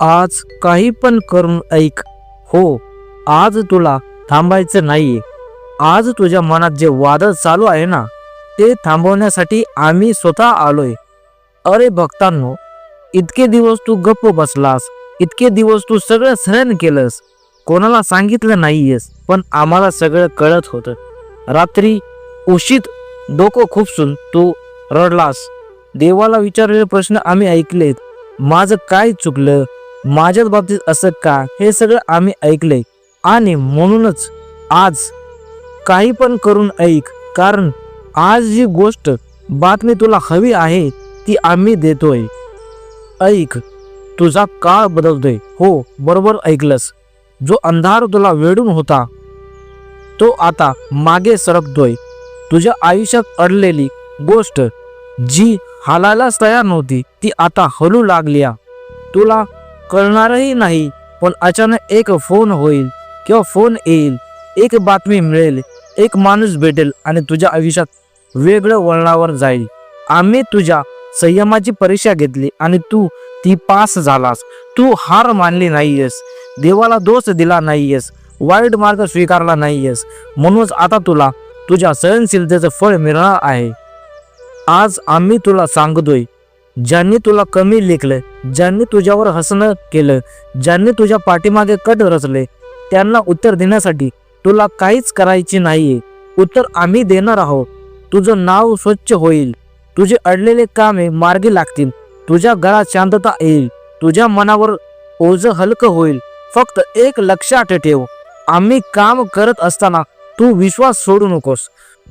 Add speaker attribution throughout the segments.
Speaker 1: आज काही पण करून ऐक. हो आज तुला थांबायचं नाही आज तुझ्या मनात जे वादळ चालू आहे ना ते थांबवण्यासाठी आम्ही स्वतः आलोय. अरे भक्तांनो इतके दिवस तू गप्प बसलास इतके दिवस तू सगळं सहन केलंस. कोणाला सांगितलं नाहीयेस पण आम्हाला सगळं कळत होतं. रात्री उशीत डोकं खुपसून तू रडलास. देवाला विचारलेले प्रश्न आम्ही ऐकलेत. माझं काय चुकलं? माझ्याच बाबतीत असं का? हे सगळं आम्ही ऐकलंय. आणि म्हणूनच आज काही पण करून ऐक कारण आज जी गोष्ट बातमी तुला हवी आहे ती आम्ही देतोय. ऐक तुझा काळ बदलतोय. हो बरोबर ऐकलंस. जो अंधार तुला वेडून होता तो आता मागे सरकतोय. तुझ्या आयुष्यात अडलेली गोष्ट जी हालायलाच तयार नव्हती ती आता हलू लागल्या. तुला कळणारही नाही पण अचानक एक फोन होईल किंवा फोन येईल. एक बातमी मिळेल एक माणूस भेटेल आणि तुझ्या आयुष्यात वेगळं वळणावर जाईल. आम्ही तुझ्या संयमाची परीक्षा घेतली आणि तू ती पास झालास. तू हार मानली नाहीयेस देवाला दोष दिला नाहीयेस वाईट मार्ग स्वीकारला नाहीयेस. म्हणूनच आता तुला तुझ्या सहनशीलतेचं फळ मिळणार आहे. आज आम्ही तुला सांगतोय ज्यांनी तुला कमी लेखलं ज्यांनी तुझ्यावर हसणं केलं ज्यांनी तुझ्या पाठीमागे कट रचले त्यांना उत्तर देण्यासाठी तुला काहीच करायची नाहीये. उत्तर आम्ही देणार आहोत. तुझं नाव स्वच्छ होईल. तुझे अडलेले कामे मार्गी लागतील. तुझ्या घरात शांतता येईल. तुझ्या मनावर ओझ हलकं होईल. फक्त एक लक्षात ठेव. आम्ही काम करत असताना तू विश्वास सोडू नकोस.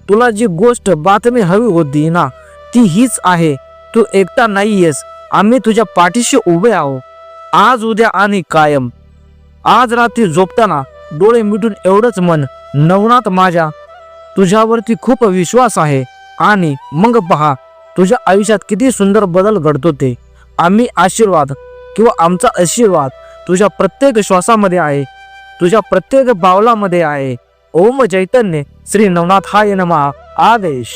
Speaker 1: तुला जी गोष्ट बातमी हवी होती ना ती हीच आहे. तू एकटा नाहीयेस. आम्ही तुझ्या पाठीशी उभे आहो आज उद्या आणि कायम. आज रात्री झोपताना डोळे मिटून एवढंच मन नवनाथ माझ्या. तुझ्यावरती खूप विश्वास आहे. आणि मग पहा तुझ्या आयुष्यात किती सुंदर बदल घडतो ते. आम्ही आशीर्वाद किंवा आमचा आशीर्वाद तुझ्या प्रत्येक श्वासामध्ये आहे. तुझ्या प्रत्येक बावलामध्ये आहे. ओम चैतन्य. श्री नवनाथ हाय नमः. आदेश.